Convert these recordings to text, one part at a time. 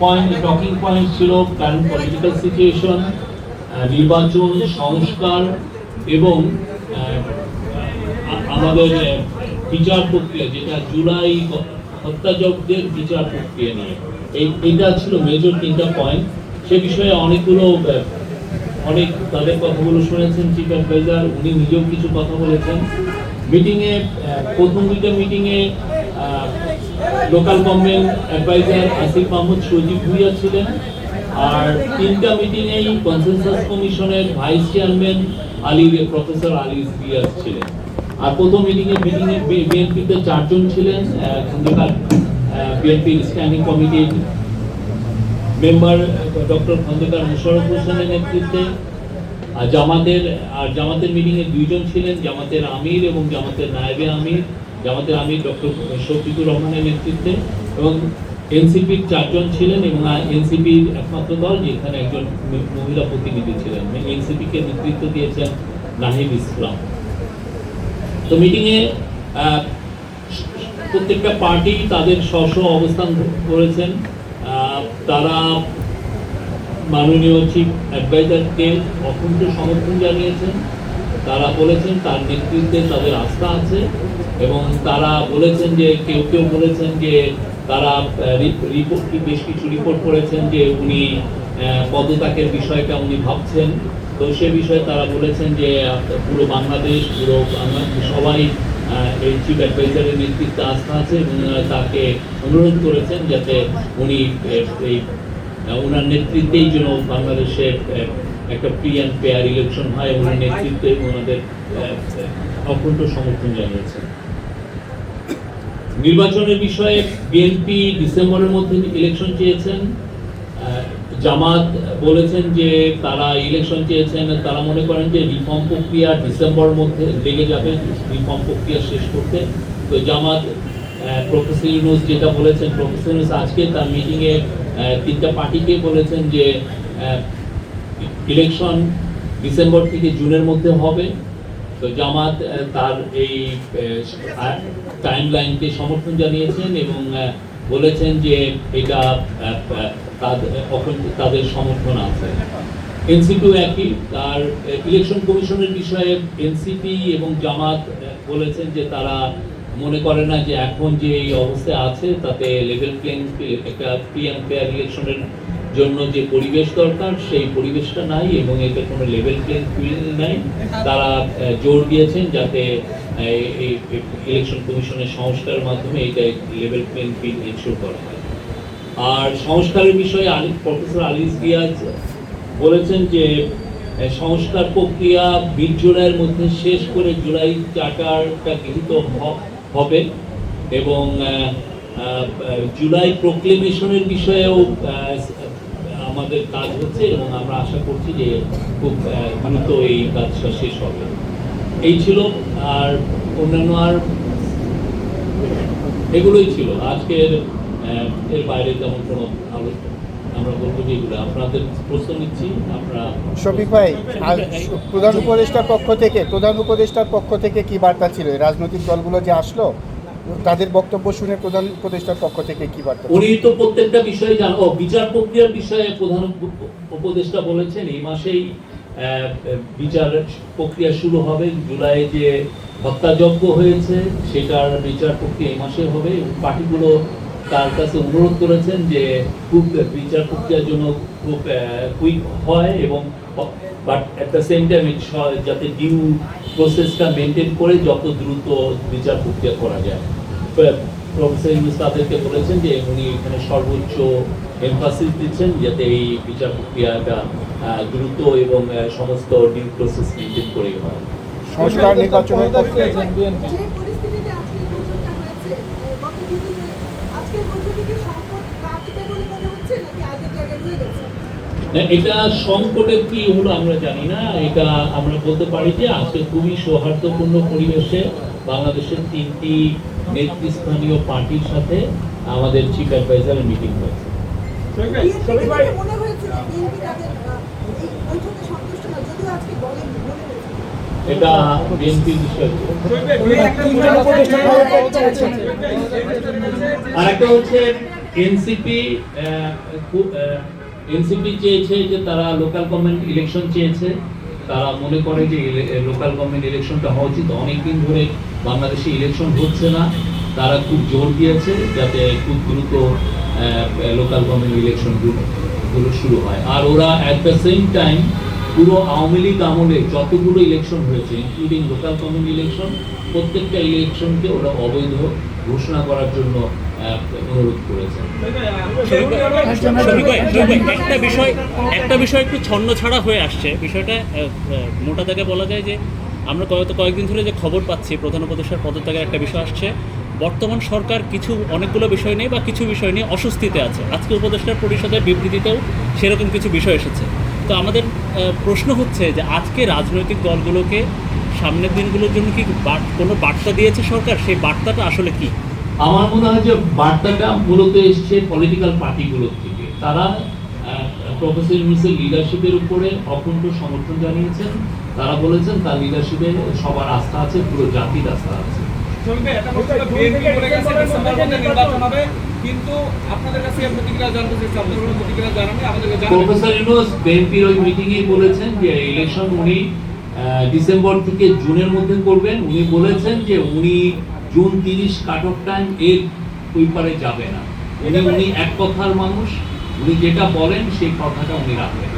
Point talking point ছিল current political situation নির্বাচন সংস্কার এবং আহ, আ- আমাদের আহ, বিচার প্রক্রিয়া যেটা জুলাই হত্যাযজ্ঞের বিচার প্রক্রিয়া নিয়ে। এটা ছিল মেজর তিনটা পয়েন্ট সে বিষয়ে অনেকগুলো অনেক তাদের কথাগুলো শুনেছেন চিফ অ্যাডভাইজার উনি নিজেও কিছু কথা বলেছেন। মিটিংয়ে প্রথম দুইটা মিটিংয়ে local government adviser Asif Mahmud Sajib Bhuiyan ছিলেন আর তিনটা মিটিংয়েই কনসেনসাস কমিশনের vice chairman Ali professor Ali Riaz ছিলেন। আর প্রথম মিটিংয়ে মিটিংয়ে বিএনপিতে চারজন ছিলেন খন্দকার বিএনপির স্ট্যান্ডিং কমিটির মেম্বার ডক্টর খন্দকার মুশারফ হোসেনের নেতৃত্বে। আর জামাতের আর জামাতের মিটিংয়ে দুইজন ছিলেন, জামাতের আমির এবং জামাতের নায়েবে আমির। জামাতের আমির ডক্টর শফিকুর রহমানের নেতৃত্বে এবং এনসিপির চারজন ছিলেন এবং এনসিপির একমাত্র দল যেখানে একজন মহিলা প্রতিনিধি ছিলেন। এনসিপিকে নেতৃত্ব দিয়েছেন নাহিদ ইসলাম। তো মিটিংয়ে প্রত্যেকটা পার্টি তাদের স্ব অবস্থান করেছেন। তারা মাননীয় চিফ অ্যাডভাইজারকে অকুণ্ঠ সমর্থন জানিয়েছেন। তারা বলেছেন তার নেতৃত্বে তাদের আস্থা আছে। এবং তারা বলেছেন যে, কেউ কেউ বলেছেন যে, তারা রিপোর্ট বেশ কিছু রিপোর্ট করেছেন যে, উনি পদত্যাগের বিষয়টা উনি ভাবছেন। তো সে বিষয়ে তারা বলেছেন যে পুরো বাংলাদেশ, পুরো সবাই এই চিফ অ্যাডভাইজারের নেতৃত্বে আস্থা আছে এবং তাকে অনুরোধ করেছেন যাতে উনি এই ওনার নেতৃত্বেই যেন বাংলাদেশের একটা ফ্রি অ্যান্ড ফেয়ার ইলেকশন হয় ওনার নেতৃত্বে ওনাদের অকুণ্ঠ সমর্থন জানিয়েছেন। নির্বাচনের বিষয়ে বিএনপি ডিসেম্বরের মধ্যে ইলেকশন চেয়েছেন। জামাত বলেছেন যে তারা ইলেকশন চেয়েছেন। তারা মনে করেন যে রিফর্ম প্রক্রিয়া ডিসেম্বর মধ্যে লেগে যাবে রিফর্ম প্রক্রিয়া শেষ করতে। তো জামাত প্রফেসর ইউনুস যেটা বলেছেন প্রফেসর ইউনুস আজকে তার মিটিংয়ে তিনটা পার্টিকে বলেছেন যে ইলেকশন ডিসেম্বর থেকে জুনের মধ্যে হবে। তো জামাত তার এই টাইম লাইনকে সমর্থন জানিয়েছেন এবং বলেছেন যে এটা তাদের সমর্থন আছে। এনসিপিও একই, তার ইলেকশন কমিশনের বিষয়ে এনসিপি এবং জামাত বলেছেন যে তারা মনে করে না যে এখন যে এই অবস্থায় আছে, তাতে লেভেল প্লেইং একটা ফ্রি অ্যান্ড ফেয়ার ইলেকশনের জন্য যে পরিবেশ দরকার সেই পরিবেশটা নাই এবং এতে কোনো লেভেল প্লেইং ফিল্ড নাই। তারা জোর দিয়েছেন যাতে এই ইলেকশন কমিশনের সংস্কারের মাধ্যমে এটা লেভেল প্লেইং ফিল্ড এনশোর করা হয়। আর সংস্কারের বিষয়ে আলী প্রফেসর আলিস রিয়াজ বলেছেন যে সংস্কার প্রক্রিয়া মিড জুলাইয়ের মধ্যে শেষ করে জুলাই চার্টারটা গৃহীত হবে এবং জুলাই প্রোক্লেমেশনের বিষয়েও আমাদের কাজ হচ্ছে এবং আমরা আশা করছি যে খুব দ্রুত এই কাজটা শেষ হবে। এই ছিল, আর অন্যান্য আর এগুলোই ছিল। আজকের এর বাইরে তেমন কোনো আলোচনা আমরা বলব যে এগুলো আপনাদের প্রশ্ন নিচ্ছি, আপনারা শফিক ভাই প্রধান উপদেষ্টার পক্ষ থেকে, প্রধান উপদেষ্টার পক্ষ থেকে কি বার্তা ছিল? রাজনৈতিক দলগুলো যে আসলো তাদের বক্তব্য শুনে প্রধান উপদেষ্টার পক্ষ থেকে কি বার্তা উনি তো প্রত্যেকটা বিষয়ে জান ও বিচার প্রক্রিয়ার বিষয়ে প্রধান উপদেষ্টা বলেছেন, এই মাসেই বিচার প্রক্রিয়া শুরু হবে জুলাই যে হত্যাযজ্ঞ হয়েছে, সেটার বিচার প্রক্রিয়া এই মাসে হবে। এবং পার্টিগুলো তার কাছে অনুরোধ করেছেন যে খুব বিচার প্রক্রিয়ার জন্য খুব কুইক হয় এবং but at the same time যাতে ডিউ প্রসেসটা মেনটেন করে যত দ্রুত বিচার প্রক্রিয়া করা যায়। প্রফেসর ইউনুস তাদেরকে বলেছেন যে উনি এখানে সর্বোচ্চ এমফাসিস দিচ্ছেন যাতে এই বিচার প্রক্রিয়াটা দ্রুত এবং সমস্ত ডিউ প্রসেস মেনটেন করেই হয়। সংস্কার নির্বাচনের পক্ষে এটা সংকটের কি হলো আমরা জানি না। এটা আমরা বলতে পারি যে আজকে খুবই সৌহার্দ্যপূর্ণ পরিবেশে বাংলাদেশের তিনটি নেতৃস্থানীয় পার্টির সাথে আমাদের চিফ অ্যাডভাইজারের মিটিং হয়েছে মনে মনে এটা বিএনপির বিষয় আর একটা হচ্ছে এনসিপি এনসিপি চেয়েছে যে তারা লোকাল গভর্নমেন্ট ইলেকশন চেয়েছে তারা মনে করে যে লোকাল গভর্নমেন্ট ইলেকশনটা হওয়া উচিত। অনেকদিন ধরে বাংলাদেশে ইলেকশন হচ্ছে না। তারা খুব জোর দিয়েছে যাতে খুব দ্রুত লোকাল গভর্নমেন্ট ইলেকশনগুলো শুরু হয়। আর ওরা অ্যাট দ্য সেম টাইম পুরো আওয়ামী লীগ আমলে যতগুলো ইলেকশন হয়েছে ইনক্লুডিং লোকাল গভর্নমেন্ট ইলেকশন প্রত্যেকটা ইলেকশনকে ওরা অবৈধ ঘোষণা করার জন্য অনুরোধ করেছে শফিক ভাই, শফিক ভাই, একটা বিষয় একটা বিষয় একটু ছন্ন ছাড়া হয়ে আসছে। বিষয়টা মোটা দাগে বলা যায় যে আমরা গত কয়েকদিন ধরে যে খবর পাচ্ছি প্রধান উপদেষ্টার পদত্যাগের একটা বিষয় আসছে। বর্তমান সরকার কিছু অনেকগুলো বিষয় নিয়ে বা কিছু বিষয় নিয়ে অস্বস্তিতে আছে। আজকে উপদেষ্টার পরিষদের বিবৃতিতেও সেরকম কিছু বিষয় এসেছে। তো আমাদের প্রশ্ন হচ্ছে যে আজকে রাজনৈতিক দলগুলোকে সামনের দিনগুলোর জন্য কি কোনো বার্তা দিয়েছে সরকার? সেই বার্তাটা আসলে কি? আমার মনে হয় যে বার্তাটা মূলত এসছে পলিটিক্যাল পার্টিগুলোর থেকে। তারা প্রফেসর ইউনুসের লিডারশিপের উপরে অকুণ্ঠ সমর্থন জানিয়েছেন। তারা বলেছেন তার লিডারশিপে সবার আস্থা আছে পুরো জাতির আস্থা আছে। প্রফেসর ইউনুস বিএনপির ওই মিটিংয়ে বলেছেন যে ইলেকশন উনি ডিসেম্বর থেকে জুনের মধ্যে করবেন। উনি বলেছেন যে উনি জুন তিরিশ কাট অফ টাইম এর ওই পারে যাবে না। উনি উনি এক কথার মানুষ। উনি যেটা বলেন সেই কথাটা উনি রাখবেন।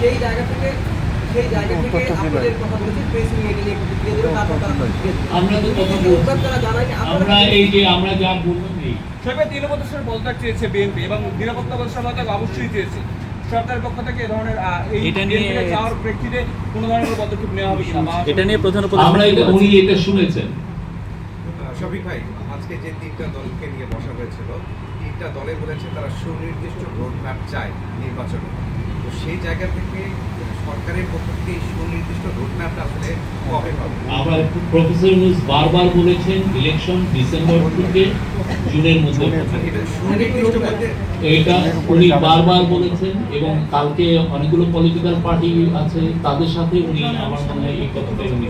সেই জায়গা থেকে সেই জায়গা থেকে আপনাদের কথা বলেছে প্রেস নিয়ে এটা নিয়ে প্রতিক্রিয়া দিল তারপর তারা প্রতিক্রিয়া দিল। আমরা তো কথা কিন্তু বলছি। রোডম্যাপ তারা জানায়নি আমরা আপনারা এই যে আমরা যা বললাম এই সবাই পদত্যাগ চেয়েছে বিএনপি এবং নিরাপত্তা উপদেষ্টার পদত্যাগ অবশ্যই চেয়েছে। সরকারের পক্ষ থেকে এই ধরনের এটা নিয়ে- বিএনপিকে প্রেক্ষিতে কোনো ধরনের পদক্ষেপ নেওয়া হবে কিনা এটা নিয়ে প্রধান আমরা এটা উনি এটা শুনেছেন। শফিক ভাই আজকে যে তিনটা দলকে নিয়ে বসা হয়েছিল তিনটা দলে বলেছে তারা সুনির্দিষ্ট রোড ম্যাপ চায় নির্বাচনে। তো সেই জায়গা থেকে সরকারের পক্ষ থেকে এই সুনির্দিষ্ট রোড ম্যাপটা আসলে কবে হবে? আবার প্রফেসর বারবার বলেছেন ইলেকশন ডিসেম্বর থেকে জুনের মধ্যে এটা উনি বারবার বলেছেন এবং কালকে অনেকগুলো পলিটিক্যাল পার্টি আছে তাদের সাথে উনি আমার মনে হয় এই কথাটাই উনি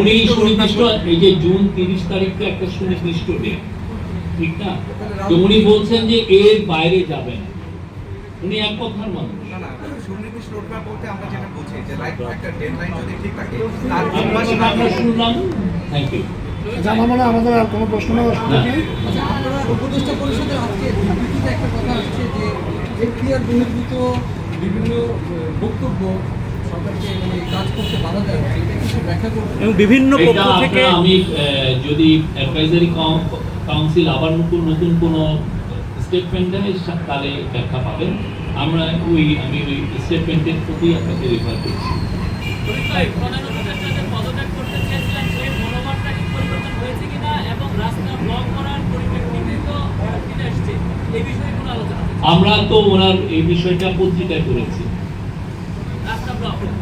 উনি সুনির্দিষ্ট এই যে জুন তিরিশ তারিখটা একটা সুনির্দিষ্ট ডেট ঠিক না? তো উনি বলছেন যে এর বাইরে যাবে না উনি এক কথার মানুষ। না না সুনির্দিষ্ট বলতে আমরা যেটা বুঝি যে লাইক একটা ডেডলাইন যদি ঠিক থাকে তার তিন মাস আমরা আমরা শুনলাম? থ্যাংক ইউ আচ্ছা আমার আমাদের আর কোনো প্রশ্ন আচ্ছা, আপনারা উপদেষ্টা পরিষদের আজকে একটা কথা আসছে যে এখতিয়ার বহির্ভূত বিভিন্ন বক্তব্য সরকারকে মানে কাজ করতে বাধা দেওয়া হচ্ছে এটা কিছু ব্যাখ্যা করবে এবং বিভিন্ন পক্ষ থেকে আমি যদি অ্যাডভাইজারি কাউন্সিল আবার নতুন নতুন কোনো স্টেটমেন্ট দেয় সা- তাহলে ব্যাখ্যা পাবেন। আমরা ওই আমি ওই স্টেটমেন্টের প্রতি আপনাকে রেফার করছি। প্রধান উপদেষ্টা যে পদত্যাগ করতে চেয়েছিলেন সেই মনোভাবটা কি পরিবর্তন হয়েছে কিনা এবং রাস্তা ব্লক করার পরিপ্রেক্ষিতে তো ফিরে আসছে এই বিষয়ে কোনো আলোচনা হয়েছে? আমরা তো ওনার এই বিষয়টা পত্রিকায় করেছি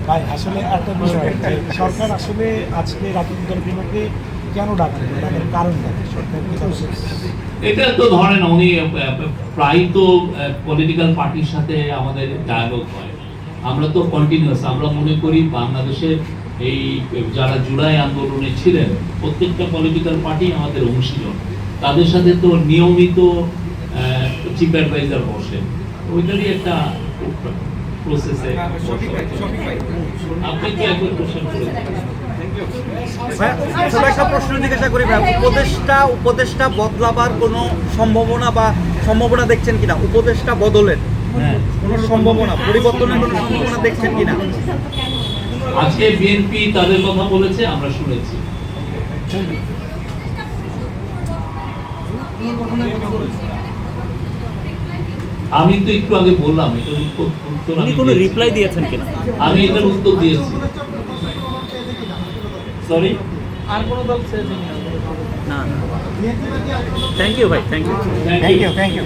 ভাই আসলে একটা বিষয় সরকার আসলে আজকে রাজনৈতিক দলগুলোকে কেন ডাকবে ডাকার? এটা তো ধরেন উনি প্রায় তো পলিটিক্যাল পার্টির সাথে আমাদের ডায়ালগ হয়। আমরা তো কন্টিনিউয়াস আমরা মনে করি বাংলাদেশের এই যারা জুলাই আন্দোলনে ছিলেন প্রত্যেকটা পলিটিক্যাল পার্টি আমাদের অংশীজন তাদের সাথে তো নিয়মিত চিফ অ্যাডভাইজার বসেন। ওইটারই একটা প্রসেসে আপনি কি একবার কোশ্চেন করেছেন? ছোট একটা প্রশ্ন জিজ্ঞাসা করি ভাই উপদেশটা উপদেশটা বদলাবার কোনো সম্ভাবনা বা সম্ভাবনা দেখছেন কিনা? উপদেশটা বদলের কোনো সম্ভাবনা পরিবর্তনের কোনো সম্ভাবনা দেখছেন কিনা? আজকে বিএনপি তাদের কথা বলেছে আমরা শুনেছি। আমি তো একটু আগে বললাম এটার উত্তর কোনো রিপ্লাই দিয়েছেন কিনা? আমি এটার উত্তর দিয়েছি। সরি আর কোনো দল না না থ্যাংক ইউ ভাই thank you thank thank you you thank you